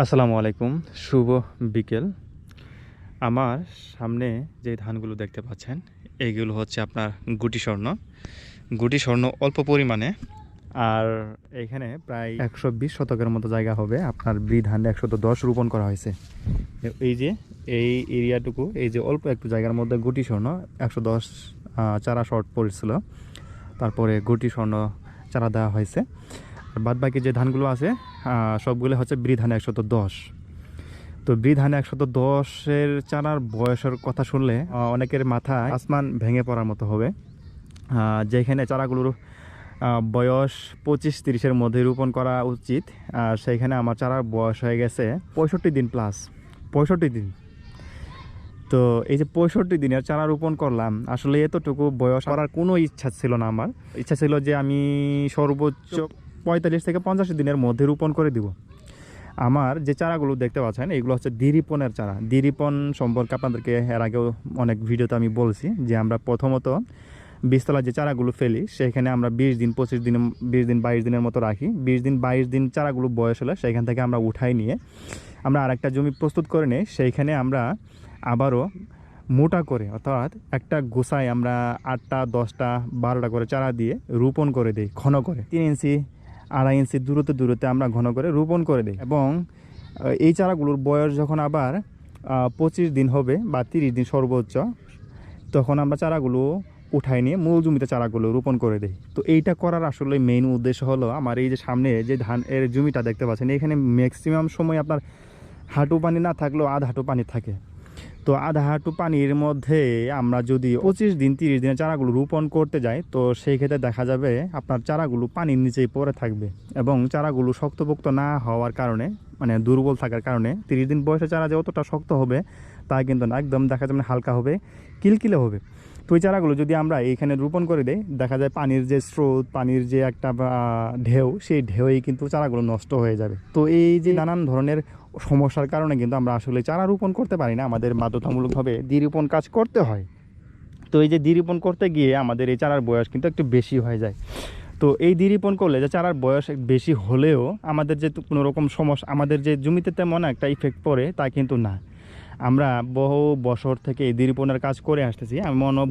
আসসালামু আলাইকুম, শুভ বিকেল। আমার সামনে যে ধানগুলো দেখতে পাচ্ছেন এইগুলো হচ্ছে আপনার গুটি স্বর্ণ। গুটি স্বর্ণ অল্প পরিমাণে, আর এখানে প্রায় একশো বিশ শতকের মতো জায়গা হবে। আপনার বি ধান একশত দশ রোপণ করা হয়েছে। এই যে, এই এরিয়াটুকু, এই যে অল্প একটু জায়গার মধ্যে গুটি স্বর্ণ, একশো দশ চারা শর্ট পড়েছিল। তারপরে গুটি স্বর্ণ চারা দেওয়া হয়েছে। বাদ বাকি যে ধানগুলো আছে সবগুলো হচ্ছে ব্রি ধান একশত দশ। তো ব্রি ধান একশত দশের চারার বয়সের কথা শুনলে অনেকের মাথায় আসমান ভেঙে পড়ার মতো হবে। যেখানে চারাগুলোর বয়স পঁচিশ তিরিশের মধ্যে রোপণ করা উচিত, আর সেইখানে আমার চারার বয়স হয়ে গেছে পঁয়ষট্টি দিন প্লাস পঁয়ষট্টি দিন। তো এই যে পঁয়ষট্টি দিনের চারা রোপণ করলাম, আসলে এতটুকু বয়স করার কোনো ইচ্ছা ছিল না আমার। ইচ্ছা ছিল যে আমি সর্বোচ্চ পঁয়তাল্লিশ থেকে পঞ্চাশ দিনের মধ্যে রোপণ করে দিব। আমার যে চারাগুলো দেখতে পাচ্ছেন, এগুলো হচ্ছে দিরিপনের চারা। দিরিপন সম্পর্কে আপনাদেরকে এর আগেও অনেক ভিডিওতে আমি বলছি যে আমরা প্রথমত বীজতলা যে চারাগুলো ফেলি, সেখানে আমরা বিশ দিন, পঁচিশ দিন, বিশ দিন, বাইশ দিনের মতো রাখি। বিশ দিন, বাইশ দিন চারাগুলো বয়স হলে সেখান থেকে আমরা উঠাই নিয়ে আমরা আরেকটা জমি প্রস্তুত করে নিই। সেইখানে আমরা আবারও মোটা করে, অর্থাৎ একটা গোসায় আমরা আটটা, দশটা, বারোটা করে চারা দিয়ে রোপণ করে দিই, ঘন করে। তিন ইঞ্চি আড়াই ইঞ্চি দূরত্বে দূরত্বে আমরা ঘন করে রোপণ করে দিই এবং এই চারাগুলোর বয়স যখন আবার পঁচিশ দিন হবে বা তিরিশ দিন সর্বোচ্চ, তখন আমরা চারাগুলো উঠাই নিয়ে মূল জমিতে চারাগুলো রোপণ করে দিই। তো এইটা করার আসলে মেইন উদ্দেশ্য হলো আমার এই যে সামনে যে ধান, এর জমিটা দেখতে পাচ্ছেন, এখানে ম্যাক্সিমাম সময় আপনার হাঁটু পানি না থাকলেও আধ হাঁটু পানি থাকে। তো আধা হাঁটু পানির মধ্যে আমরা যদি পঁচিশ দিন, তিরিশ দিনের চারাগুলো রোপণ করতে যাই, তো সেই ক্ষেত্রে দেখা যাবে আপনার চারাগুলো পানির নিচেই পড়ে থাকবে এবং চারাগুলো শক্তপোক্ত না হওয়ার কারণে মানে দুর্বল থাকার কারণে তিরিশ দিন বয়সে চারা যে অতটা শক্ত হবে তা কিন্তু না, একদম দেখা যাবে হালকা হবে, কিলকিলে হবে। তো ওই চারাগুলো যদি আমরা এইখানে রোপণ করে দেই, দেখা যায় পানির যে স্রোত, পানির যে একটা ঢেউ, সেই ঢেউই কিন্তু চারাগুলো নষ্ট হয়ে যাবে। তো এই যে নানান ধরনের সমস্যার কারণে কিন্তু আমরা আসলে চারা রোপণ করতে পারি না, আমাদের বাধ্যতামূলকভাবে দ্বিরোপণ কাজ করতে হয়। তো এই যে দ্বিরোপণ করতে গিয়ে আমাদের এই চারার বয়স কিন্তু একটু বেশি হয়ে যায়। তো এই দ্বিরোপণ করলে যে চারার বয়স বেশি হলেও আমাদের যে কোনো রকম সমস্যা, আমাদের যে জমিতে তেমন একটা ইফেক্ট পড়ে তা কিন্তু না। আমরা বহু বছর থেকে এই দ্বিরোপণের কাজ করে আসতেছি। এমনও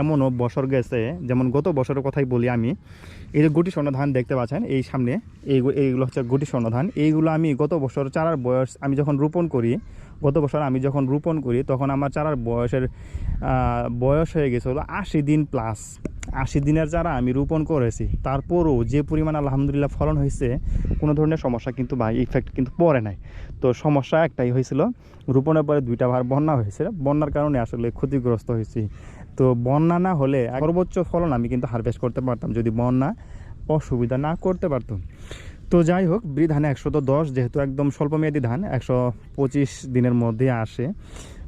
এমনও বছর গেছে, যেমন গত বছরের কথাই বলি আমি। এই যে গুটি স্বর্ণ ধান দেখতে পাচ্ছেন, এই সামনে এই এইগুলো হচ্ছে গুটি স্বর্ণ ধান। এইগুলো আমি গত বছর চারার বয়স আমি যখন রোপণ করি গত বছর আমি যখন রোপণ করি, তখন আমার চারার বয়সের বয়স হয়ে গেছে হলো আশি দিন প্লাস আশি দিনের চারা আমি রোপণ করেছি। তারপরও যে পরিমাণ আলহামদুলিল্লাহ ফলন হয়েছে, কোনো ধরনের সমস্যা কিন্তু বা ইফেক্ট কিন্তু পড়ে নাই। তো সমস্যা একটাই হয়েছিল, রোপণের পরে দুইটা ভার বন্যা হয়েছে। বন্যার কারণে আসলে ক্ষতিগ্রস্ত হয়েছি। তো বন্যা না হলে সর্বোচ্চ ফলন আমি কিন্তু হারভেস্ট করতে পারতাম। যদি বন্যা অসুবিধা না করতে পারতাম। তো যাই হোক, ব্রি ধানে একশো তো দশ, যেহেতু একদম স্বল্পমেয়াদী ধান, একশো পঁচিশ দিনের মধ্যে আসে।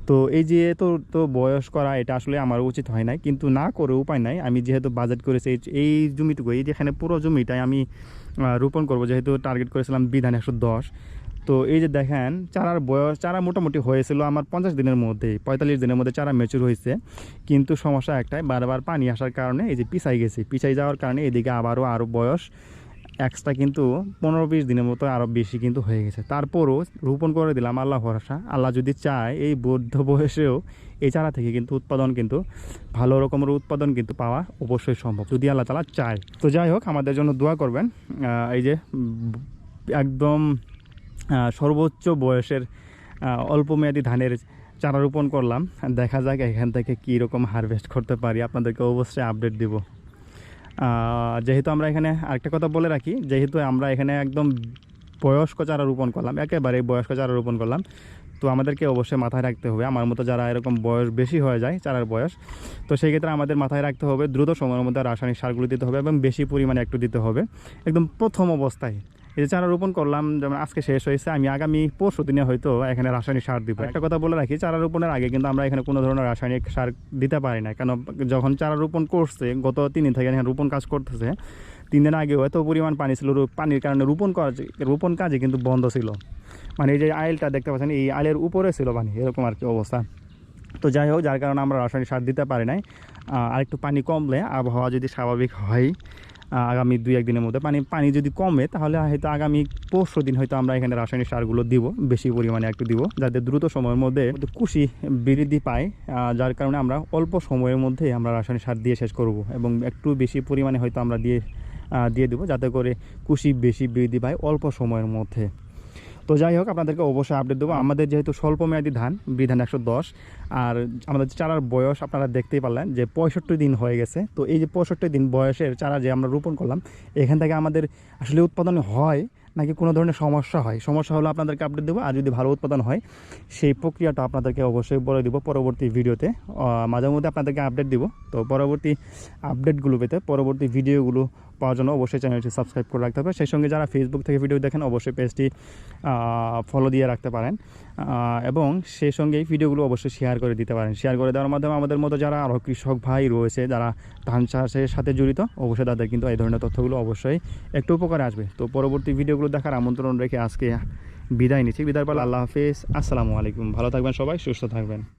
তো এই যে তো তো বয়স করা, এটা আসলে আমার উচিত হয় নাই, কিন্তু না করে উপায় নাই। আমি যেহেতু বাজেট করেছি, এই- জমিটুকু, এই যেখানে পুরো জমিটাই আমি রোপণ করব, যেহেতু টার্গেট করেছিলাম বিধান একশো দশ। তো এই যে দেখেন, চারার বয়স, চারা মোটামুটি হয়েছিল আমার পঞ্চাশ দিনের মধ্যে, পঁয়তাল্লিশ দিনের মধ্যে চারা ম্যাচুর হয়েছে। কিন্তু সমস্যা একটাই, বারবার পানি আসার কারণে এই যে পিছাই গেছে। পিছাই যাওয়ার কারণে এদিকে আবারও আরও বয়স এক্সট্রা কিন্তু পনেরো বিশ দিনের মতো আরও বেশি কিন্তু হয়ে গেছে। তারপরও রোপণ করে দিলাম, আল্লাহ ভরসা। আল্লাহ যদি চায়, এই বৌদ্ধ বয়সেও এই চারা থেকে কিন্তু উৎপাদন কিন্তু, ভালো রকমের উৎপাদন কিন্তু পাওয়া অবশ্যই সম্ভব, যদি আল্লাহ তালা চায়। তো যাই হোক, আমাদের জন্য দোয়া করবেন। এই যে একদম সর্বোচ্চ বয়সের অল্প মেয়াদি ধানের চারা রোপণ করলাম। দেখা যাক এখান থেকে কী রকম হারভেস্ট করতে পারি। আপনাদেরকে অবশ্যই আপডেট দিব। যেহেতু আমরা এখানে আরেকটা কথা বলে রাখি, যেহেতু আমরা এখানে একদম বয়স্ক চারা রোপণ করলাম, একেবারে বয়স্ক চারা রোপণ করলাম, তো আমাদেরকে অবশ্যই মাথায় রাখতে হবে। আমার মতো যারা এরকম বয়স বেশি হয়ে যায় চারার বয়স, তো সেই ক্ষেত্রে আমাদের মাথায় রাখতে হবে, দ্রুত সময়ের মধ্যে রাসায়নিক সারগুলো দিতে হবে এবং বেশি পরিমাণে একটু দিতে হবে। একদম প্রথম অবস্থায় এই যে চারা রোপণ করলাম যেমন আজকে শেষ হয়েছে আমি আগামী পরশু দিনে হয়তো এখানে রাসায়নিক সার দিব। একটা কথা বলে রাখি চারা রোপণের আগে কিন্তু আমরা এখানে কোনো ধরনের রাসায়নিক সার দিতে পারি না কেন যখন চারা রোপণ করছে গত তিন দিন থেকে এখানে রোপণ কাজ করতেছে তিন দিন আগেও এত পরিমাণ পানি ছিল পানির কারণে রোপণ কাজ রোপণ কাজে কিন্তু বন্ধ ছিল। মানে এই যে আইলটা দেখতে পাচ্ছেন এই আইলের উপরে ছিল পানি এরকম আর কি অবস্থা। তো যাই হোক যার কারণে আমরা রাসায়নিক সার দিতে পারি নাই। আহ, আরেকটু পানি কমলে আবহাওয়া যদি স্বাভাবিক হয় আগামী দুই একদিনের মধ্যে। পানি পানি যদি কমে, তাহলে হয়তো আগামী পরশু দিন হয়তো আমরা এখানে রাসায়নিক সারগুলো দিব, বেশি পরিমাণে একটু দিব, যাতে দ্রুত সময়ের মধ্যে কুশি বৃদ্ধি পায় যার কারণে আমরা অল্প সময়ের মধ্যে আমরা রাসায়নিক সার দিয়ে শেষ করব এবং একটু বেশি পরিমাণে হয়তো আমরা দিয়ে দিয়ে দেবো, যাতে করে কুশি বেশি বৃদ্ধি পায় অল্প সময়ের মধ্যে। তো যাই হোক, আপনাদেরকে অবশ্যই আপডেট দেবো। আমাদের যেহেতু স্বল্প মেয়াদি ধান, বিধান একশো দশ, আর আমাদের চারার বয়স আপনারা দেখতেই পারলেন যে পঁয়ষট্টি দিন হয়ে গেছে। তো এই যে পঁয়ষট্টি দিন বয়সের চারা যে আমরা রোপণ করলাম, এখান থেকে আমাদের আসলে উৎপাদন হয় নাকি কোনো ধরনের সমস্যা হয়? সমস্যা হলে আপনাদেরকে আপডেট দেবো, আর যদি ভালো উৎপাদন হয়, সেই প্রক্রিয়াটা আপনাদেরকে অবশ্যই বলে দিব পরবর্তী ভিডিওতে। মাঝে মধ্যে আপনাদেরকে আপডেট দিব। তো পরবর্তী আপডেটগুলো পেতে, পরবর্তী ভিডিওগুলো পাওয়ার জন্য অবশ্যই চ্যানেলটি সাবস্ক্রাইব করে রাখতে হবে। সেই সঙ্গে যারা ফেসবুক থেকে ভিডিও দেখেন, অবশ্যই পেজটি ফলো দিয়ে রাখতে পারেন। এবং সেই সঙ্গে এই ভিডিওগুলো অবশ্যই শেয়ার করে দিতে পারেন। শেয়ার করে দেওয়ার মাধ্যমে আমাদের মতো যারা আরও কৃষক ভাই রয়েছে, যারা ধান চাষের সাথে জড়িত, অবশ্যই তাদের কিন্তু এই ধরনের তথ্যগুলো অবশ্যই একটু উপকারে আসবে। তো পরবর্তী ভিডিওগুলো দেখার আমন্ত্রণ রেখে আজকে বিদায় নিচ্ছি। বিদায় পালা আল্লাহ হাফিজ। আসসালামু আলাইকুম। ভালো থাকবেন সবাই, সুস্থ থাকবেন।